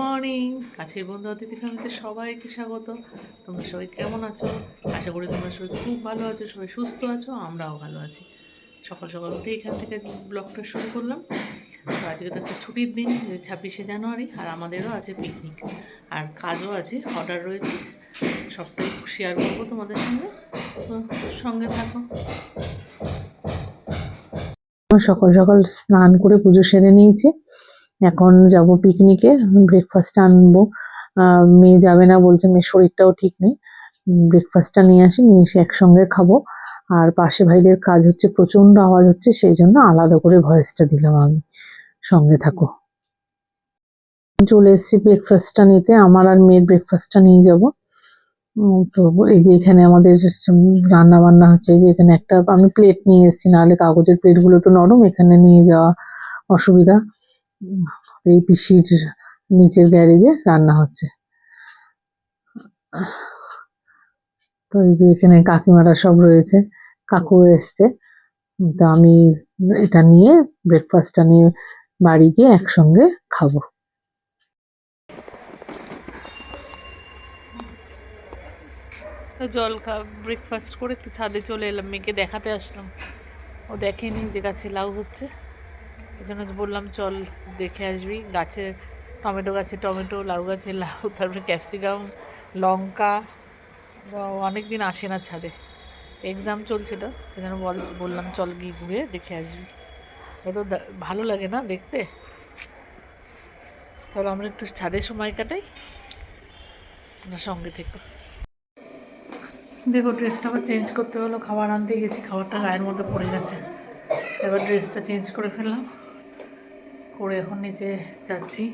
Morning. কাছের বন্ধু অতিথি ফ্যামিলিতে সবাইকে স্বাগত। তোমরা সবাই কেমন আছো? আশা করি তোমরা সবাই খুব ভালো আছো, সবাই সুস্থ আছো, আমরাও ভালো আছি। সকাল সকাল উঠে এখান থেকে ব্লগটা শুরু করলাম। তো আজকে তো একটা ছুটির দিন, ছাব্বিশে জানুয়ারি, আর আমাদেরও আছে পিকনিক আর কাজও আছে অর্ডার রয়েছে। সবটাই শেয়ার করব তোমাদের সঙ্গে। তো সঙ্গে থাকো। সকাল সকাল স্নান করে পুজো সেরে নিয়েছি। এখন যাব পিকনিকে ব্রেকফাস্ট আনব। মেয়ে যাবে না বলছে, মেয়ের শরীরটাও ঠিক নেই। ব্রেকফাস্টটা নিয়ে আসি, নিয়ে এসে একসঙ্গে খাব। আর পাশে ভাইদের কাজ হচ্ছে প্রচণ্ড আওয়াজ হচ্ছে, সেই জন্য আলাদা করে ভয়েসটা দিলাম আমি। সঙ্গে থাকো। চলে এসেছি ব্রেকফাস্টটা নিতে, আমার আর মেয়ের ব্রেকফাস্টটা নিয়ে যাব। তো এই যে এখানে আমাদের রান্না বান্না হচ্ছে, এই যে এখানে একটা আমি প্লেট নিয়ে এসেছি, নাহলে কাগজের প্লেটগুলো তো নরম, এখানে নিয়ে যাওয়া অসুবিধা। এই পিসির নিচের গ্যারেজে রান্না হচ্ছে। তো এই যে এখানে কাকিমারা সব রয়েছে, কাকু এসছে। তো আমি এটা নিয়ে ব্রেকফাস্টটা নিয়ে বাড়ি গিয়ে একসঙ্গে খাব। জল খা ব্রেকফাস্ট করে একটু ছাদে চলে এলাম, মেয়েকে দেখাতে আসলাম। ও দেখেনি যে গাছে লাউ হচ্ছে। এই জন্য বললাম, চল দেখে আসবি। গাছে টমেটো গাছে টমেটো, লাউ গাছে লাউ, তারপরে ক্যাপসিকাম, লঙ্কা। অনেক দিন আসে না ছাদে। এক্সাম চলছিল সেই জন্য বল, বললাম চল গিয়ে ঘুরে দেখে আসবি। এত ভালো লাগে না দেখতে। তাহলে আমরা একটু ছাদে সময় কাটাই, তোমরা সঙ্গে থেকো। দেখো ড্রেসটা আবার চেঞ্জ করতে হলো, খাবার আনতে গেছি, খাবারটা গায়ের মধ্যে পড়ে গেছে। এবার ড্রেসটা চেঞ্জ করে ফেললাম। করে এখন নিচে যাচ্ছি।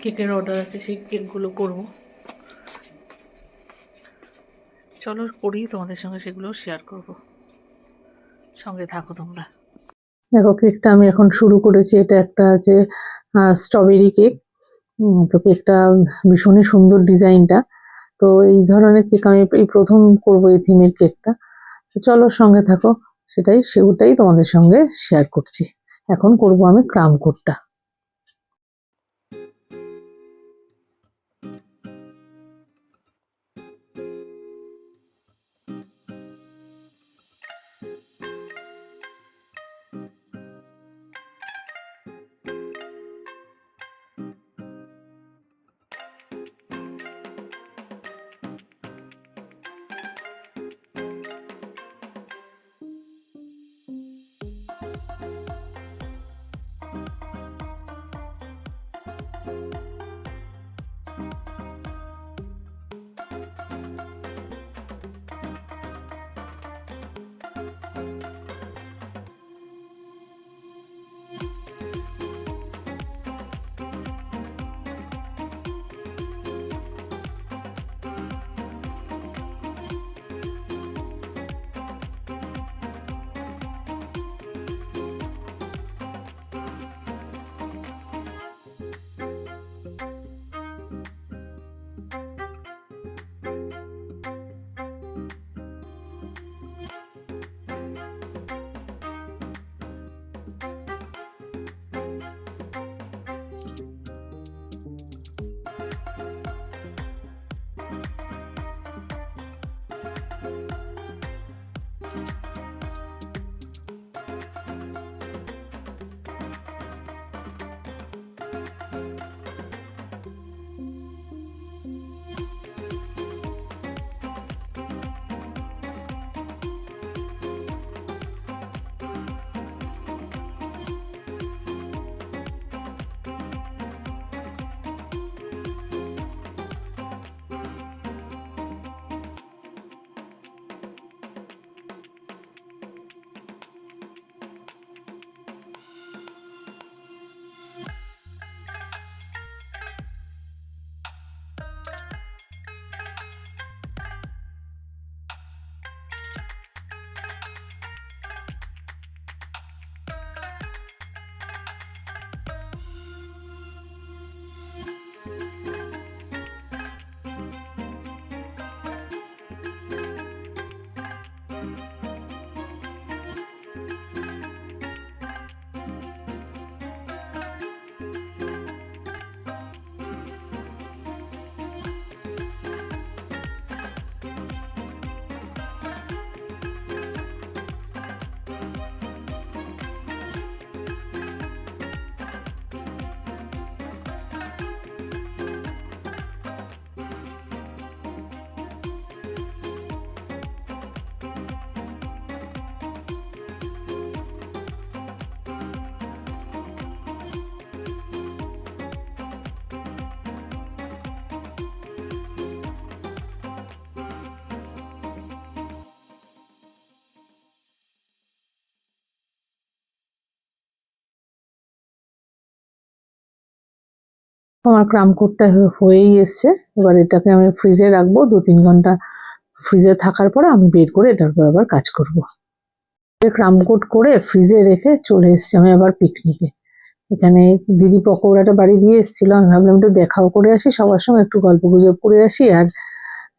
কেকের অর্ডার আছে, সেই কেকগুলো করব। চলো করি, তোমাদের সঙ্গে সেগুলো শেয়ার করব। সঙ্গে থাকো তোমরা। দেখো, কেকটা আমি এখন শুরু করেছি। এটা একটা আছে স্ট্রবেরি কেক তো কেকটা ভীষণই সুন্দর ডিজাইনটা। তো এই ধরনের কেক আমি এই প্রথম করব, এই থিমের কেকটা। তো চলো, সঙ্গে থাকো। সেটাই সেটাই তোমাদের সঙ্গে শেয়ার করছি। এখন করব আমি ক্রাম কোটটা। আমার ক্রাম কোটটা হয়েই এসছে। এবার এটাকে আমি ফ্রিজে রাখব। দু তিন ঘণ্টা ফ্রিজে থাকার পরে আমি বের করে এটার উপর আবার কাজ করব। ক্রাম কোট করে ফ্রিজে রেখে চলে এসছি আমি আবার পিকনিকে এখানে দিদি পকোড়াটা বাড়ি দিয়ে এসেছিল। আমি ভাবলাম একটু দেখাও করে আসি। সবার সঙ্গে একটু গল্প গুজব করে আসি আর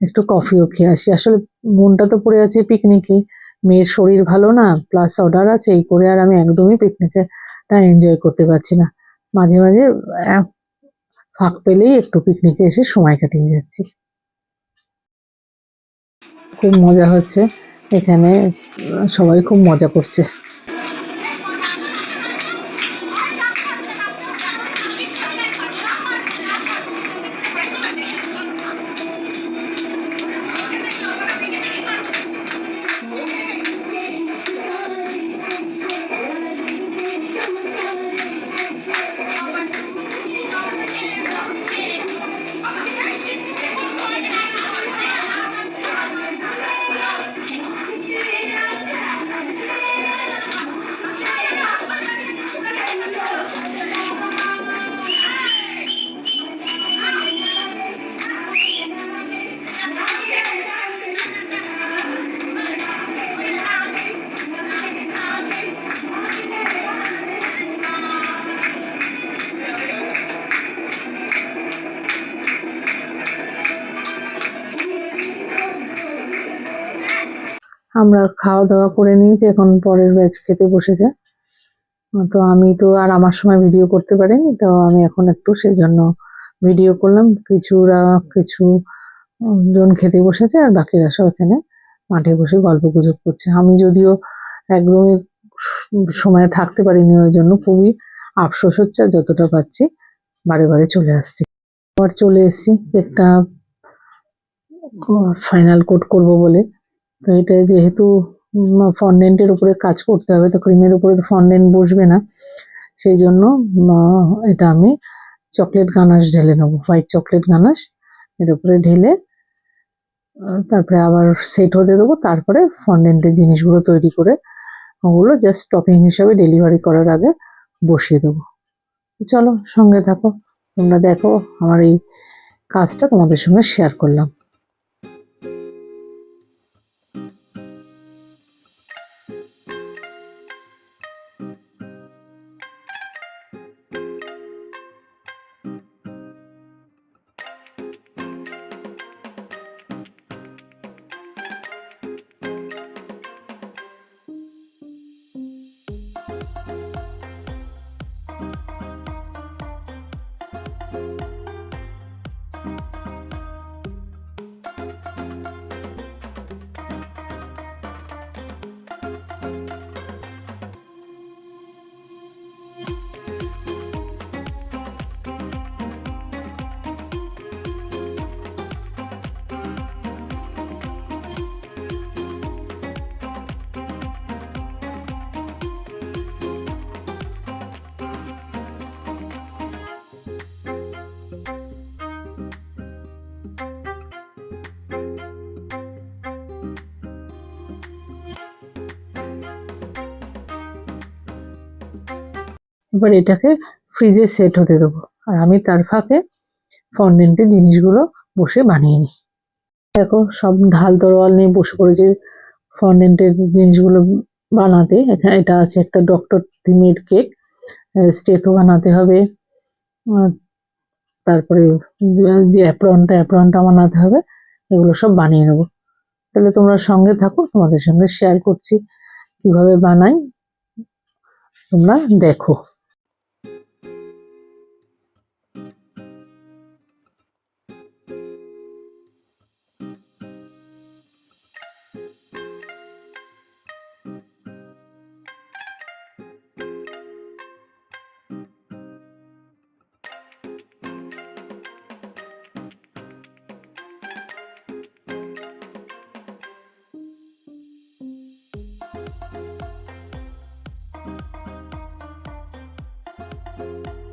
একটু কফিও খেয়ে আসি। আসলে মনটা তো পড়ে আছে পিকনিকে মেয়ের শরীর ভালো না প্লাস অর্ডার আছে, এই করে আর আমি একদমই পিকনিকটা এনজয় করতে পারছি না। মাঝে মাঝে ফাঁক পেলেই একটু পিকনিকে এসে সময় কাটিয়ে যাচ্ছি। খুব মজা হচ্ছে। এখানে সবাই খুব মজা করছে। আমরা খাওয়া দাওয়া করে নিয়েছি এখন পরের ব্যাচ খেতে বসেছে। তো আমি তো আর আমার সময় ভিডিও করতে পারিনি, তো আমি এখন একটু সেজন্য ভিডিও করলাম। কিছুরা, কিছু জন খেতে বসেছে আর বাকিরা সব এখানে মাঠে বসে গল্প গুজব করছে। আমি যদিও একদমই সময় থাকতে পারিনি, ওই জন্য খুবই আফসোস হচ্ছে যতটা পাচ্ছি বারে বারে চলে আসছি। আবার চলে এসেছি একটা ফাইনাল কোট করব বলে। তো এটা যেহেতু ফন্ডেন্টের উপরে কাজ করতে হবে, তো ক্রিমের উপরে তো ফন্ডেন্ট বসবে না। সেই জন্য এটা আমি চকলেট গানাশ ঢেলে নেব হোয়াইট চকলেট গানাশ। এর উপরে ঢেলে তারপরে আবার সেট হতে দেবো, তারপরে ফন্ডেন্টের জিনিসগুলো তৈরি করে ওগুলো জাস্ট টপিং হিসাবে ডেলিভারি করার আগে বসিয়ে দেবো। চলো, সঙ্গে থাকো, তোমরা দেখো, আমার এই কাজটা তোমাদের সঙ্গে শেয়ার করলাম। এবার এটাকে ফ্রিজে সেট হতে দেবো। আর আমি তার ফাঁকে ফন্ডেন্টের জিনিসগুলো বসে বানিয়ে নিই। দেখো, সব ঢাল তরোয়াল নিয়ে বসে পড়েছে ফন্ডেন্টের জিনিসগুলো বানাতে। এখানে এটা আছে একটা ডক্টর থিমের কেক স্টেথও বানাতে হবে। তারপরে যে অ্যাপ্রনটা অ্যাপ্রনটা বানাতে হবে, এগুলো সব বানিয়ে নেব। তাহলে তোমরা সঙ্গে থাকো, তোমাদের সঙ্গে শেয়ার করছি। কীভাবে বানাই, তোমরা দেখো। you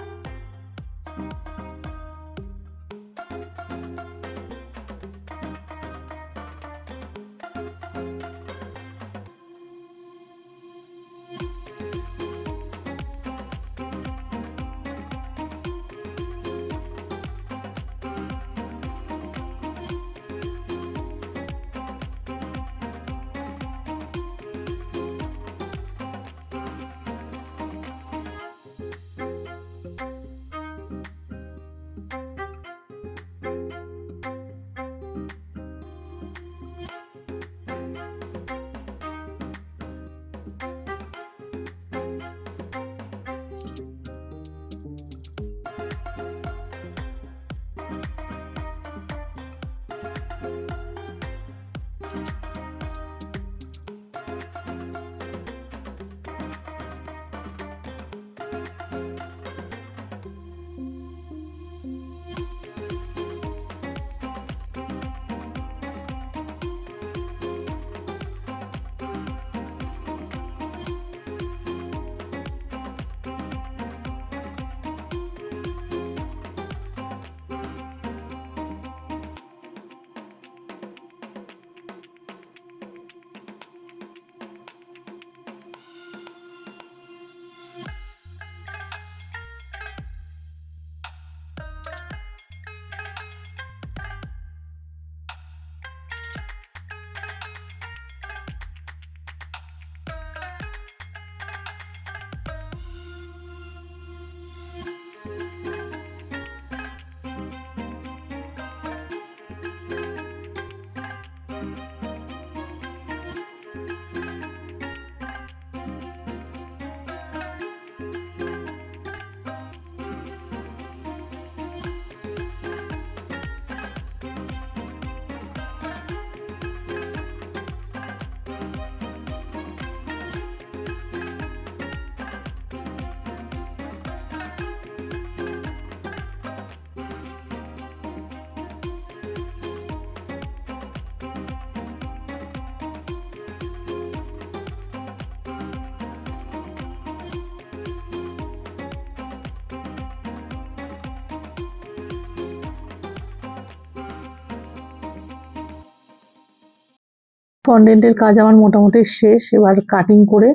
ফন্ডেন্টের কাজ আমার মোটামুটি শেষ। এবার কাটিং করে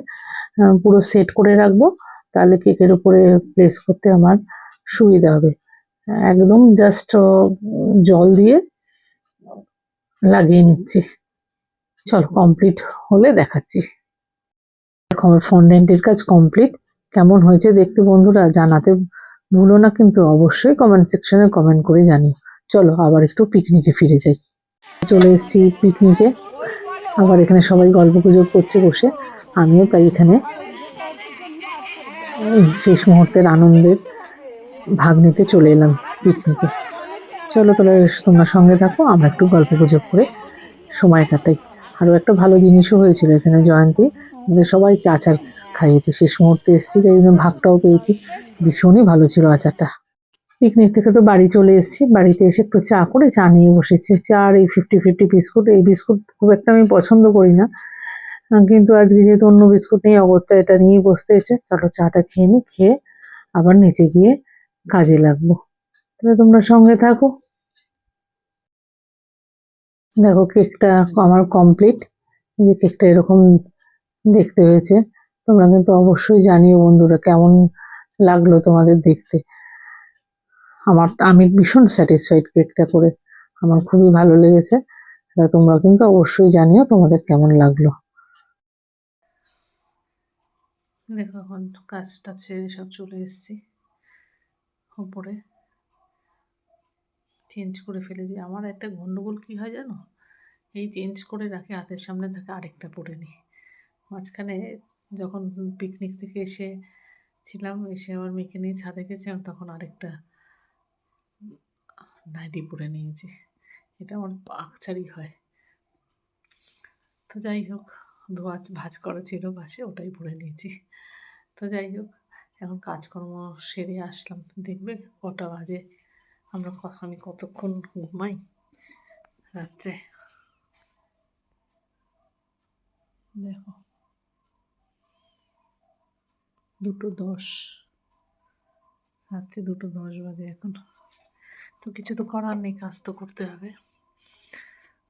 পুরো সেট করে রাখব। তাহলে কেকের উপরে প্লেস করতে আমার সুবিধা হবে। একদম জাস্ট জল দিয়ে লাগিয়ে নিচ্ছি। চল কমপ্লিট হলে দেখাচ্ছি। দেখো, আমার ফন্ডেন্টের কাজ কমপ্লিট কেমন হয়েছে দেখতে বন্ধুরা জানাতে ভুলো না, কিন্তু অবশ্যই কমেন্ট সেকশনে কমেন্ট করে জানিও। চলো, আবার একটু পিকনিকে ফিরে যাই। চলে এসেছি পিকনিকে আবার এখানে সবাই গল্প গুজব করছে বসে। আমিও তাই এখানে। শেষ মুহূর্তের আনন্দের ভাগ নিতে চলে এলাম পিকনিকে। চলো তাহলে তোমরা সঙ্গে থাকো, আমরা একটু গল্প গুজব করে সময় কাটাই। আরও একটা ভালো জিনিসও হয়েছিল এখানে জয়ন্তী। আমাদের সবাইকে আচার খাইয়েছে। শেষ মুহূর্তে এসেছি, তাই জন্য ভাগটাও পেয়েছি। ভীষণই ভালো ছিল আচারটা। পিকনিক থেকে তো বাড়ি চলে এসেছি। বাড়িতে এসে একটু চা করে চা নিয়ে বসেছি। চা আর এই ফিফটি ফিফটি বিস্কুট এই বিস্কুট খুব একটা আমি পছন্দ করি না। কিন্তু আজকে যেহেতু অন্য বিস্কুট নিয়ে অবস্থা এটা নিয়ে বসতে এসে চলো চাটা খেয়ে নিই খেয়ে আবার নিচে গিয়ে কাজে লাগবো। তাহলে তোমরা সঙ্গে থাকো। দেখো কেকটা আমার কমপ্লিট যে কেকটা এরকম দেখতে হয়েছে। তোমরা কিন্তু অবশ্যই জানিও বন্ধুরা কেমন লাগল তোমাদের দেখতে। আমার, আমি ভীষণ স্যাটিসফাইড কেকটা করে। আমার খুবই ভালো লেগেছে। তোমরা কিন্তু অবশ্যই জানিও তোমাদের কেমন লাগল। দেখো এখন কাজটা ছেড়ে সব চলে এসেছি। উপরে চেঞ্জ করে ফেলেছি আমার একটা গন্ডগোল কী হয় জানো? এই চেঞ্জ করে রাখে, হাতের সামনে থাকে আরেকটা পরে নিই। মাঝখানে যখন পিকনিক থেকে এসে ছিলাম, এসে আমার মেয়েকে নিয়ে ছাদে গেছিলাম, তখন আরেকটা নাইটি পরে নিয়েছি। এটা আমার আকচারি হয়। তো যাই হোক ধোয়া ভাজ করা ছিল বাসে, ওটাই পরে নিয়েছি। তো যাই হোক, এখন কাজকর্ম সেরে আসলাম। দেখবে কটা বাজে। আমরা আমি কতক্ষণ ঘুমাই? রাত্রে। দেখো। দুটো দশ। রাত্রে দুটো দশ বাজে এখন। তো কিছু তো করার নেই, কাজ তো করতে হবে।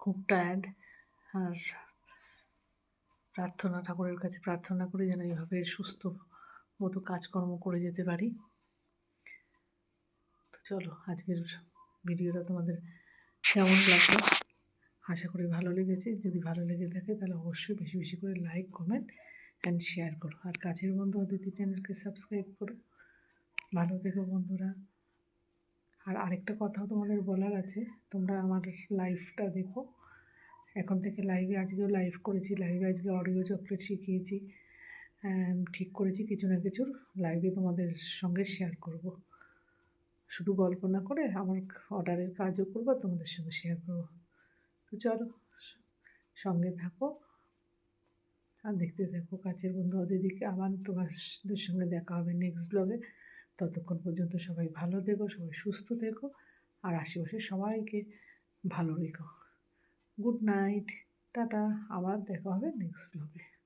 খুব টায়ার্ড আর প্রার্থনা, ঠাকুরের কাছে প্রার্থনা করি যেন এইভাবে সুস্থ মতো কাজকর্ম করে যেতে পারি। তো চলো, আজকের ভিডিওটা তোমাদের কেমন লাগল? আশা করি ভালো লেগেছে। যদি ভালো লেগে থাকে তাহলে অবশ্যই বেশি বেশি করে লাইক কমেন্ট অ্যান্ড শেয়ার করো। আর কাছের বন্ধু অদিতি চ্যানেলকে সাবস্ক্রাইব করো। ভালো থেকো বন্ধুরা। আর আরেকটা কথাও তোমাদের বলার আছে, তোমরা আমার লাইফটা দেখো। এখন থেকে লাইভে আজকেও লাইভ করেছি লাইভে আজকে অডিও চকলেট শিখিয়েছি ঠিক করেছি কিছু না কিছু লাইভে তোমাদের সঙ্গে শেয়ার করব। শুধু গল্প না করে আমার অর্ডারের কাজও করব, তোমাদের সঙ্গে শেয়ার করব। তো চলো, সঙ্গে থাকো। আর দেখতে থাকো, কাছের বন্ধু দিদিকে আবার তোমাদের সঙ্গে দেখা হবে নেক্সট ব্লগে ততক্ষণ পর্যন্ত সবাই ভালো থেকো, সবাই সুস্থ থেকো আর আশেপাশে সবাইকে ভালো রেখো। গুড নাইট টাটা, আবার দেখা হবে নেক্সট ব্লগে